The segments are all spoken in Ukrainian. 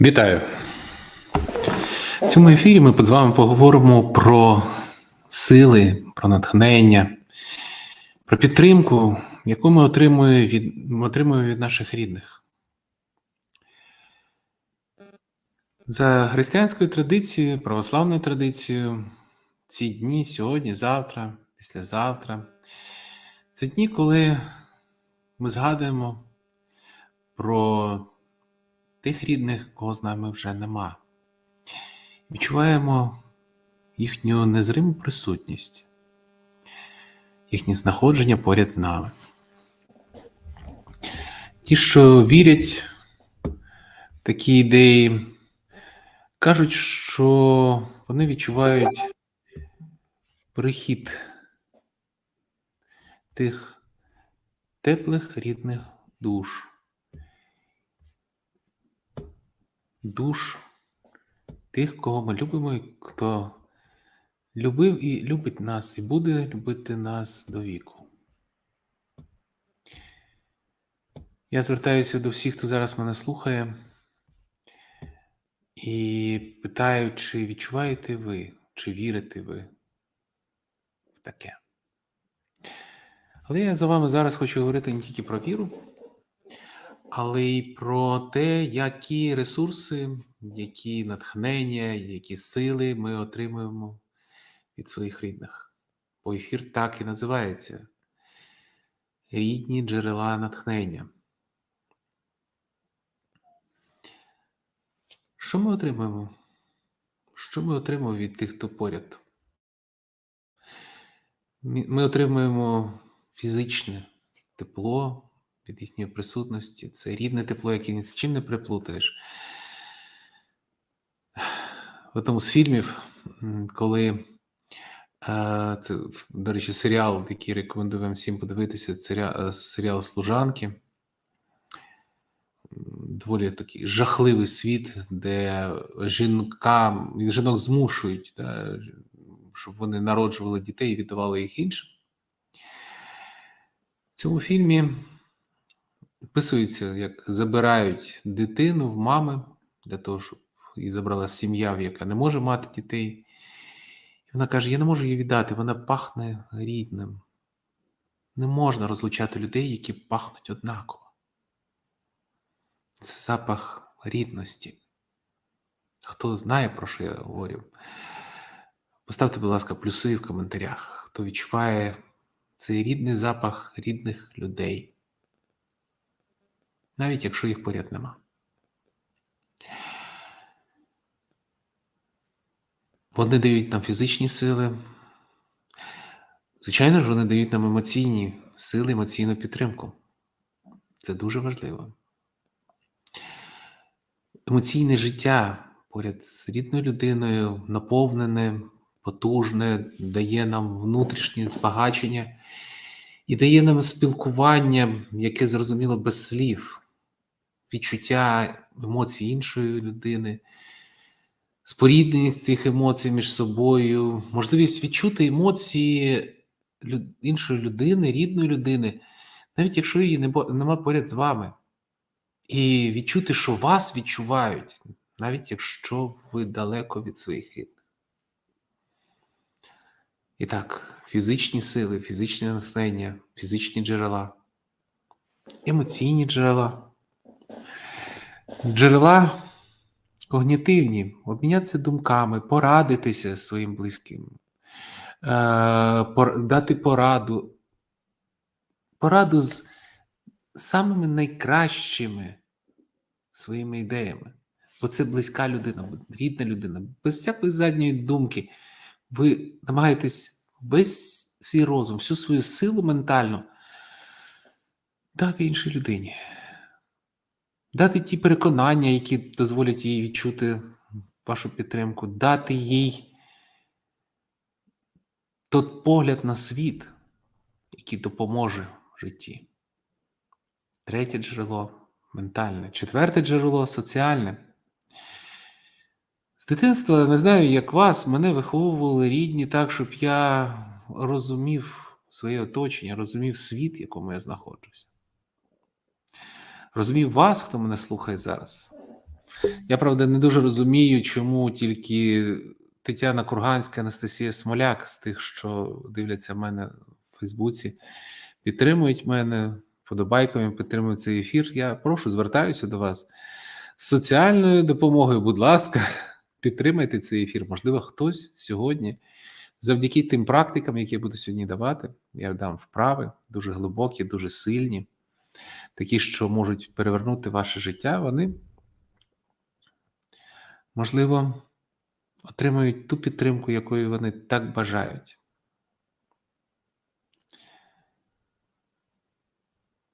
Вітаю! В цьому ефірі ми з вами поговоримо про сили, про натхнення, про підтримку, яку ми отримуємо від, ми отримуємо від наших рідних. За християнською традицією, православною традицією, ці дні сьогодні, завтра, післязавтра це дні, коли ми згадуємо про тих рідних, кого з нами вже нема. Відчуваємо їхню незриму присутність, їхнє знаходження поряд з нами. Ті, що вірять в такі ідеї, кажуть, що вони відчувають прихід тих теплих рідних душ. Душ тих, кого ми любимо, і хто любив і любить нас, і буде любити нас до віку. Я звертаюся до всіх, хто зараз мене слухає, і питаю, чи відчуваєте ви, чи вірите ви в таке. Але я за вами зараз хочу говорити не тільки про віру, але й про те, які ресурси, які натхнення, які сили ми отримуємо від своїх рідних. Бо ефір так і називається Рідні джерела натхнення. Що ми отримуємо? Що ми отримуємо від тих, хто поряд? Ми отримуємо фізичне тепло, від їхньої присутності. Це рідне тепло, яке ні з чим не приплутаєш. В одному з фільмів, коли це, до речі, серіал, який рекомендую вам всім подивитися, це серіал Служанки. Доволі такий жахливий світ, де жінкам, жінок змушують, да, щоб вони народжували дітей і віддавали їх іншим. В цьому фільмі Описується, як забирають дитину в мами для того, щоб її забрала сім'я, яка не може мати дітей. І вона каже: Я не можу її віддати, вона пахне рідним. Не можна розлучати людей, які пахнуть однаково. Це запах рідності. Хто знає, про що я говорю, поставте, будь ласка, плюси в коментарях, хто відчуває цей рідний запах рідних людей навіть якщо їх поряд нема. Вони дають нам фізичні сили. Звичайно ж, вони дають нам емоційні сили, емоційну підтримку. Це дуже важливо. Емоційне життя поряд з рідною людиною наповнене, потужне, дає нам внутрішнє збагачення і дає нам спілкування, яке зрозуміло без слів відчуття емоцій іншої людини, спорідненість цих емоцій між собою, можливість відчути емоції іншої людини, рідної людини, навіть якщо її нема поряд з вами. І відчути, що вас відчувають, навіть якщо ви далеко від своїх рідних. І так, фізичні сили, фізичне натхнення, фізичні джерела, емоційні джерела джерела когнітивні, обмінятися думками, порадитися своїм близьким, е, дати пораду, пораду з самими найкращими своїми ідеями. Бо це близька людина, рідна людина, без всякої задньої думки. Ви намагаєтесь весь свій розум, всю свою силу ментальну дати іншій людині дати ті переконання, які дозволять їй відчути вашу підтримку, дати їй той погляд на світ, який допоможе в житті. Третє джерело ментальне, четверте джерело соціальне. З дитинства не знаю, як вас, мене виховували рідні так, щоб я розумів своє оточення, розумів світ, в якому я знаходжуся. Розумію вас, хто мене слухає зараз. Я правда не дуже розумію, чому тільки Тетяна Курганська, Анастасія Смоляк з тих, що дивляться мене в Фейсбуці, підтримують мене подобайками, підтримують цей ефір. Я прошу звертаюся до вас з соціальною допомогою. Будь ласка, підтримайте цей ефір. Можливо, хтось сьогодні, завдяки тим практикам, які я буду сьогодні давати, я дам вправи дуже глибокі, дуже сильні, такі, що можуть перевернути ваше життя. Вони можливо, отримають ту підтримку, якої вони так бажають.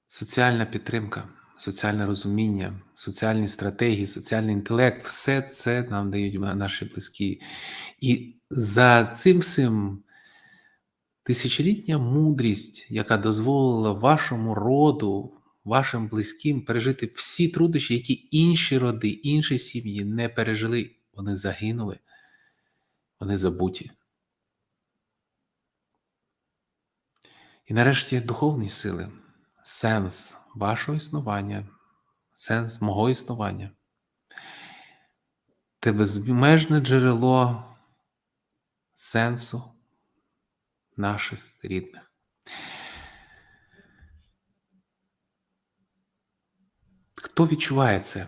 Соціальна підтримка, соціальне розуміння, соціальні стратегії, соціальний інтелект все це нам дають наші близькі. І за цим всім тисячолітня мудрість, яка дозволила вашому роду, вашим близьким пережити всі труднощі, які інші роди, інші сім'ї не пережили. Вони загинули, вони забуті. І нарешті духовні сили, сенс вашого існування, сенс мого існування. Те безмежне джерело сенсу наших рідних. Хто відчуває це?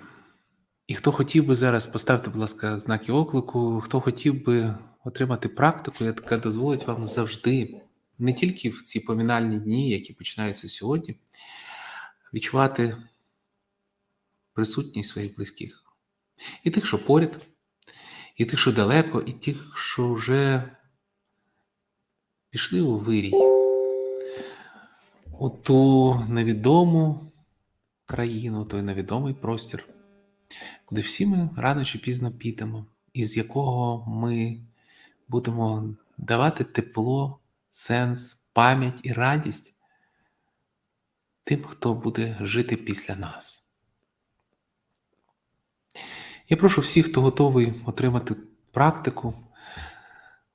І хто хотів би зараз поставити, будь ласка, знаки оклику, хто хотів би отримати практику, яка дозволить вам завжди, не тільки в ці помінальні дні, які починаються сьогодні, відчувати присутність своїх близьких. І тих, що поряд, і тих, що далеко, і тих, що вже пішли у вирій, у ту невідому країну, той невідомий простір, куди всі ми рано чи пізно підемо, із якого ми будемо давати тепло, сенс, пам'ять і радість тим, хто буде жити після нас. Я прошу всіх, хто готовий отримати практику,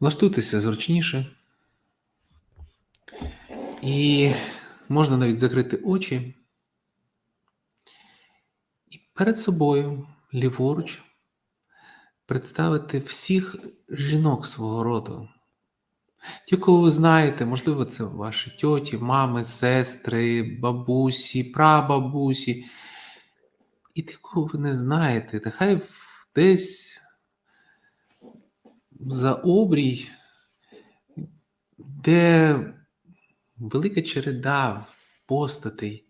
влаштуйтеся зручніше. І можна навіть закрити очі і перед собою, ліворуч, представити всіх жінок свого роду. Ті, кого ви знаєте, можливо, це ваші тьоті, мами, сестри, бабусі, прабабусі. І ті, кого ви не знаєте, нехай десь за обрій, де велика череда постатей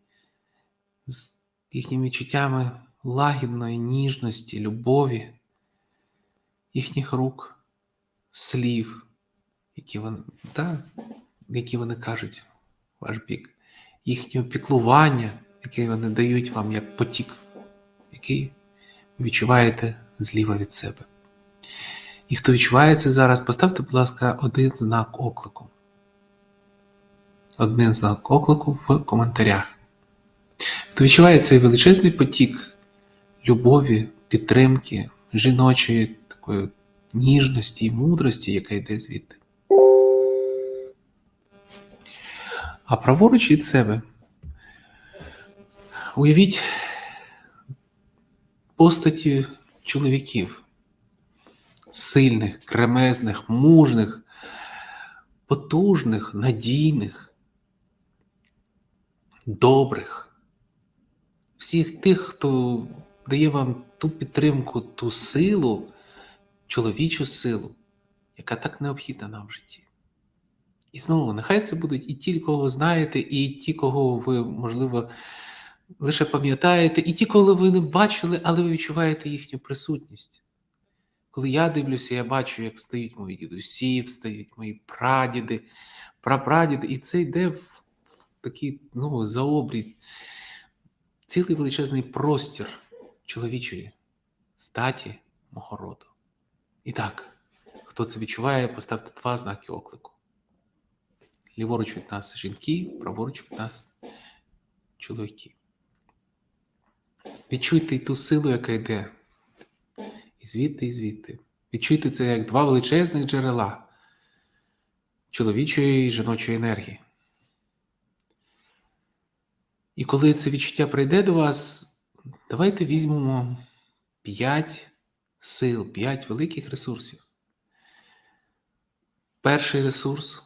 з їхніми відчуттями лагідної ніжності, любові, їхніх рук, слів, які вони, да, які вони кажуть ваш бік, їхнього піклування, яке вони дають вам як потік, який ви відчуваєте зліва від себе. І хто відчуває це зараз, поставте, будь ласка, один знак оклику. Один знак оклику в коментарях. Відчуває цей величезний потік любові, підтримки, жіночої такої ніжності і мудрості, яка йде звідти. А праворуч від себе уявіть постаті чоловіків, сильних, кремезних, мужних, потужних, надійних, добрих всіх тих, хто дає вам ту підтримку, ту силу, чоловічу силу, яка так необхідна нам в житті. І знову, нехай це будуть і ті, кого ви знаєте, і ті, кого ви, можливо, лише пам'ятаєте, і ті, кого ви не бачили, але ви відчуваєте їхню присутність. Коли я дивлюся, я бачу, як стають мої дідусі, встають мої прадіди, прапрадіди, і це йде в такий ну, заобрій цілий величезний простір чоловічої статі мого роду. І так, хто це відчуває, поставте два знаки оклику. Ліворуч від нас жінки, праворуч від нас чоловіки. Відчуйте ту силу, яка йде. І звідти, і звідти. Відчуйте це як два величезних джерела чоловічої і жіночої енергії. І коли це відчуття прийде до вас, давайте візьмемо п'ять сил, п'ять великих ресурсів. Перший ресурс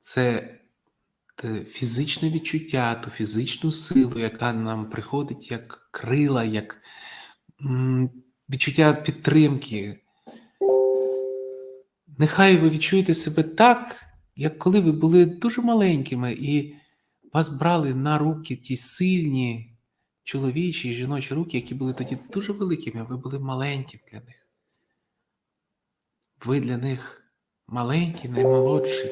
це фізичне відчуття, ту фізичну силу, яка нам приходить як крила, як відчуття підтримки. Нехай ви відчуєте себе так, як коли ви були дуже маленькими, і вас брали на руки ті сильні чоловічі і жіночі руки, які були тоді дуже великими, ви були маленьким для них. Ви для них маленькі, наймолодші.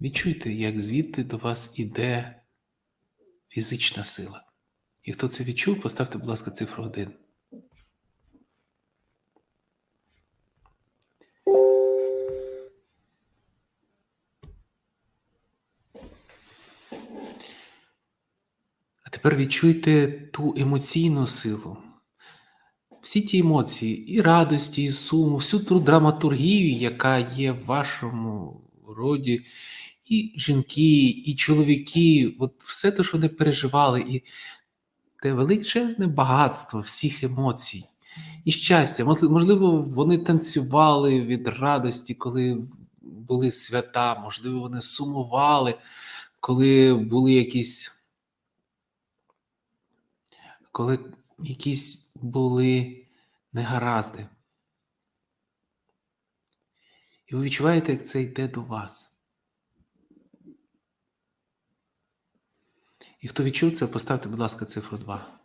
Відчуйте, як звідти до вас іде фізична сила. І хто це відчув, поставте, будь ласка, цифру 1. Тепер відчуйте ту емоційну силу. Всі ті емоції, і радості, і суму, всю ту драматургію, яка є в вашому роді, і жінки, і чоловіки, от все те, що вони переживали, і те величезне багатство всіх емоцій, і щастя. Можливо, вони танцювали від радості, коли були свята, можливо, вони сумували, коли були якісь. Коли якісь були негаразди. І ви відчуваєте, як це йде до вас. І хто відчув це, поставте, будь ласка, цифру 2.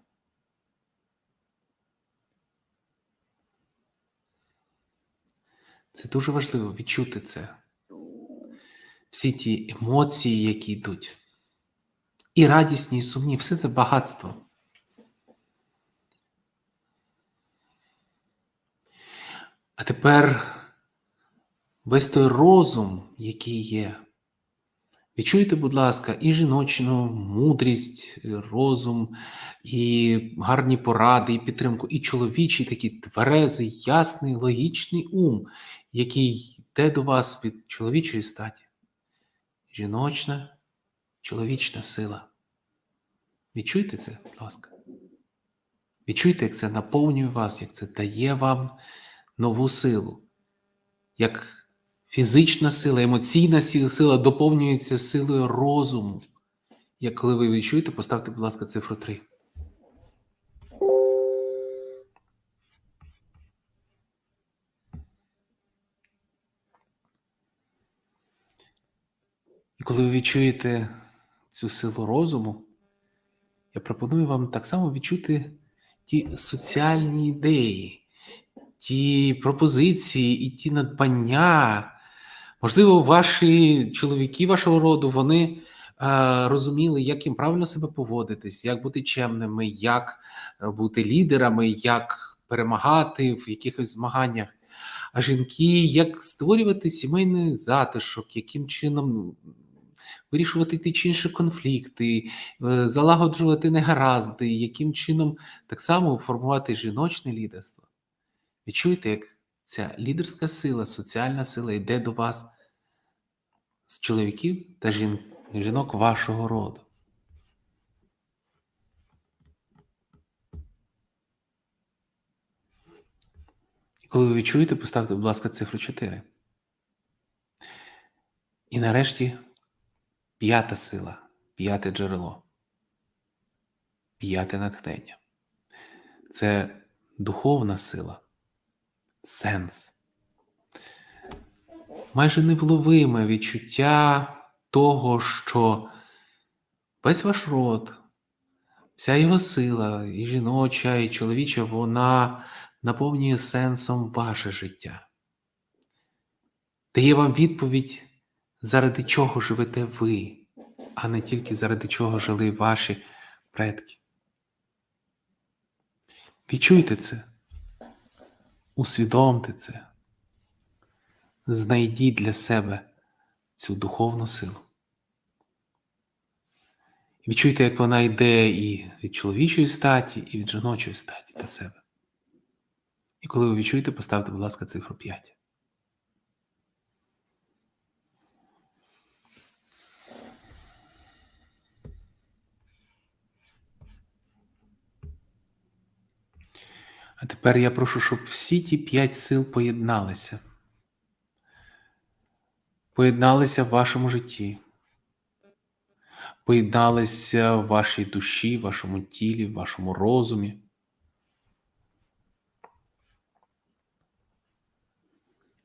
Це дуже важливо відчути це. Всі ті емоції, які йдуть. І радісні, і сумні, все це багатство. А тепер весь той розум, який є. Відчуйте, будь ласка, і жіночну мудрість, розум, і гарні поради, і підтримку, і чоловічий такий тверезий, ясний, логічний ум, який йде до вас від чоловічої статі. Жіночна, чоловічна сила. Відчуйте це, будь ласка. Відчуйте, як це наповнює вас, як це дає вам нову силу. Як фізична сила, емоційна сила, доповнюється силою розуму. Як коли ви відчуєте, поставте, будь ласка, цифру 3. І коли ви відчуєте цю силу розуму, я пропоную вам так само відчути ті соціальні ідеї, ті пропозиції і ті надбання. Можливо, ваші чоловіки вашого роду вони е, розуміли, як їм правильно себе поводитись, як бути чемними, як е, бути лідерами, як перемагати в якихось змаганнях. А жінки, як створювати сімейний затишок, яким чином вирішувати ті чи інші конфлікти, е, залагоджувати негаразди, яким чином так само формувати жіночне лідерство. Відчуйте, як ця лідерська сила, соціальна сила йде до вас з чоловіків та жінок вашого роду. І коли ви відчуєте, поставте, будь ласка, цифру 4. І нарешті п'ята сила, п'яте джерело, п'яте натхнення. Це духовна сила, сенс. Майже невловиме відчуття того, що весь ваш род, вся його сила, і жіноча, і чоловіча, вона наповнює сенсом ваше життя. Дає вам відповідь, заради чого живете ви, а не тільки заради чого жили ваші предки. Відчуйте це, усвідомте це, знайдіть для себе цю духовну силу. Відчуйте, як вона йде і від чоловічої статі, і від жіночої статі до себе. І коли ви відчуєте, поставте, будь ласка, цифру 5. А тепер я прошу, щоб всі ті п'ять сил поєдналися. Поєдналися в вашому житті. Поєдналися в вашій душі, в вашому тілі, в вашому розумі.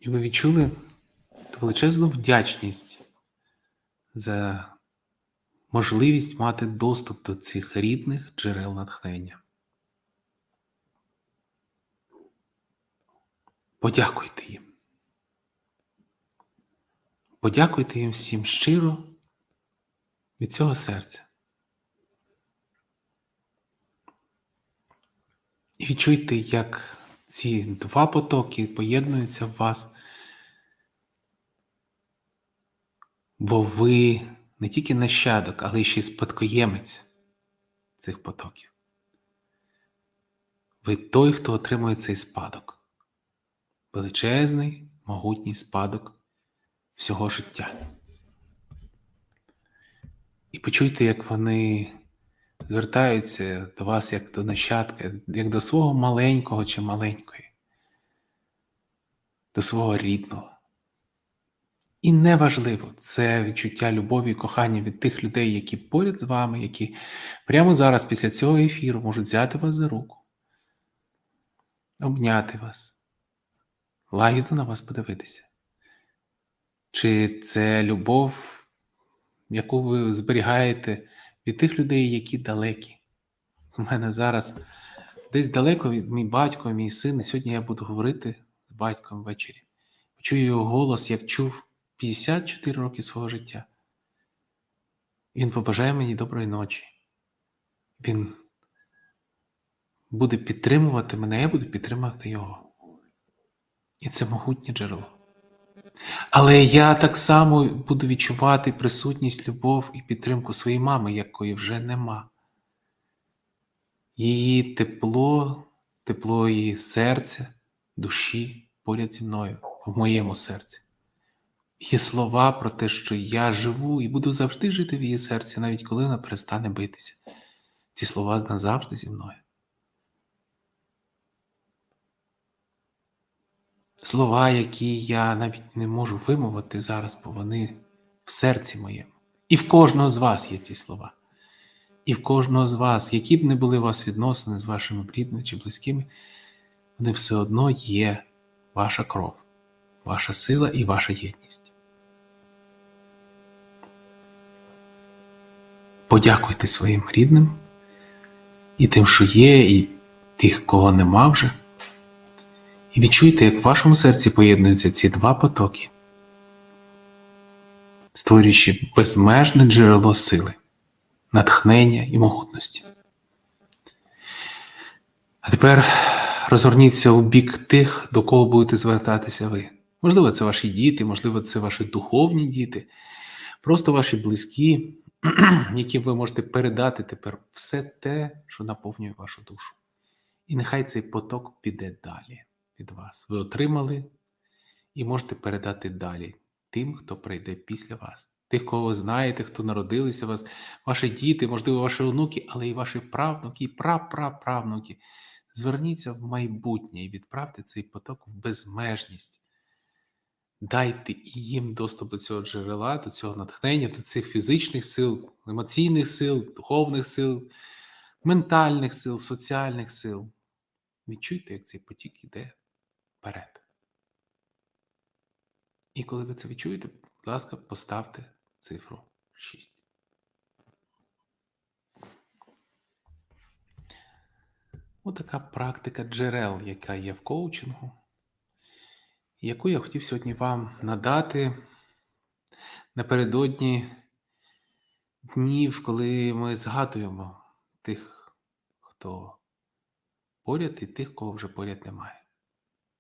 І ви відчули величезну вдячність за можливість мати доступ до цих рідних джерел натхнення. Подякуйте їм. Подякуйте їм всім щиро від цього серця. І відчуйте, як ці два потоки поєднуються в вас. Бо ви не тільки нащадок, але ще й спадкоємець цих потоків. Ви той, хто отримує цей спадок. Величезний, могутній спадок всього життя. І почуйте, як вони звертаються до вас як до нащадка, як до свого маленького чи маленької, до свого рідного. І неважливо, це відчуття любові і кохання від тих людей, які поряд з вами, які прямо зараз після цього ефіру можуть взяти вас за руку, обняти вас, лагідно на вас подивитися. Чи це любов, яку ви зберігаєте від тих людей, які далекі? У мене зараз десь далеко від мій батько, мій син, і сьогодні я буду говорити з батьком ввечері. Почую його голос, як чув 54 роки свого життя. Він побажає мені доброї ночі. Він буде підтримувати мене, я буду підтримувати його. І це могутнє джерело. Але я так само буду відчувати присутність, любов і підтримку своєї мами, якої вже нема. Її тепло, тепло її серця, душі поряд зі мною, в моєму серці. Є слова про те, що я живу і буду завжди жити в її серці, навіть коли вона перестане битися. Ці слова назавжди зі мною. Слова, які я навіть не можу вимовити зараз, бо вони в серці моєму. І в кожного з вас є ці слова. І в кожного з вас, які б не були у вас відносини з вашими рідними чи близькими, вони все одно є ваша кров, ваша сила і ваша єдність. Подякуйте своїм рідним і тим, що є, і тих, кого нема вже. І відчуйте, як в вашому серці поєднуються ці два потоки, створюючи безмежне джерело сили, натхнення і могутності. А тепер розгорніться у бік тих, до кого будете звертатися ви. Можливо, це ваші діти, можливо, це ваші духовні діти, просто ваші близькі, яким ви можете передати тепер все те, що наповнює вашу душу. І нехай цей поток піде далі від вас. Ви отримали і можете передати далі тим, хто прийде після вас. Тих, кого ви знаєте, хто народилися у вас, ваші діти, можливо, ваші онуки, але і ваші правнуки, і прапраправнуки. Зверніться в майбутнє і відправте цей поток в безмежність. Дайте їм доступ до цього джерела, до цього натхнення, до цих фізичних сил, емоційних сил, духовних сил, ментальних сил, соціальних сил. Відчуйте, як цей потік іде вперед. І коли ви це відчуєте, будь ласка, поставте цифру 6. Отака практика джерел, яка є в коучингу, яку я хотів сьогодні вам надати напередодні днів, коли ми згадуємо тих, хто поряд, і тих, кого вже поряд немає.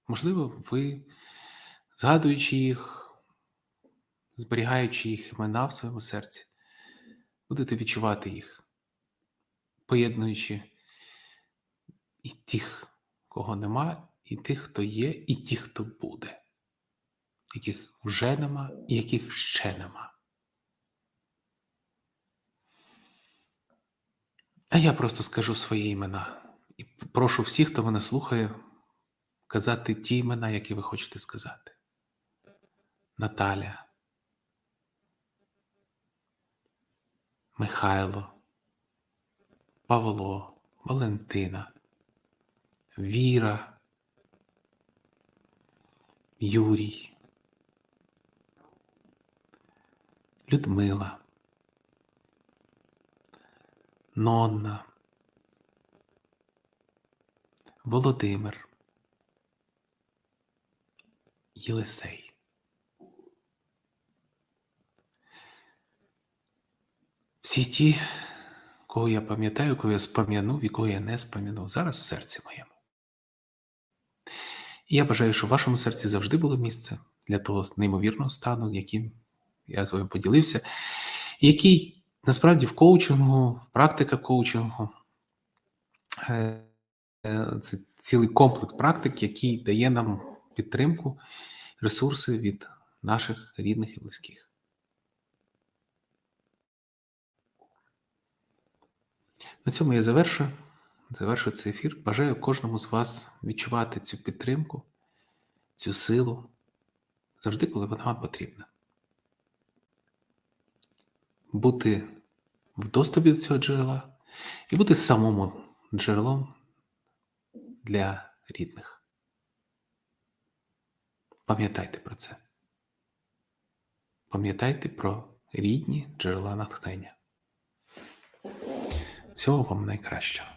Можливо, ви, згадуючи їх, зберігаючи їх імена в своєму серці, будете відчувати їх, поєднуючи і тих, кого нема, і тих, хто є, і тих, хто буде, яких вже нема і яких ще нема. А я просто скажу свої імена. І прошу всіх, хто мене слухає, казати ті імена, які ви хочете сказати. Наталя, Михайло, Павло, Валентина, Віра, Юрій, Людмила, Нонна, Володимир, Єлисей. Всі ті, кого я пам'ятаю, кого я спам'янув і кого я не спам'янув, зараз в серці моєму. І я бажаю, щоб в вашому серці завжди було місце для того неймовірного стану, яким я з вами поділився, який насправді в коучингу, в практика коучингу е, е, це цілий комплекс практик, який дає нам підтримку, ресурси від наших рідних і близьких. На цьому я завершую. Завершую цей ефір. Бажаю кожному з вас відчувати цю підтримку, цю силу завжди, коли вона вам потрібна. Бути в доступі до цього джерела і бути самому джерелом для рідних. Пам'ятайте про це. Пам'ятайте про рідні джерела натхнення. Всього вам найкращого.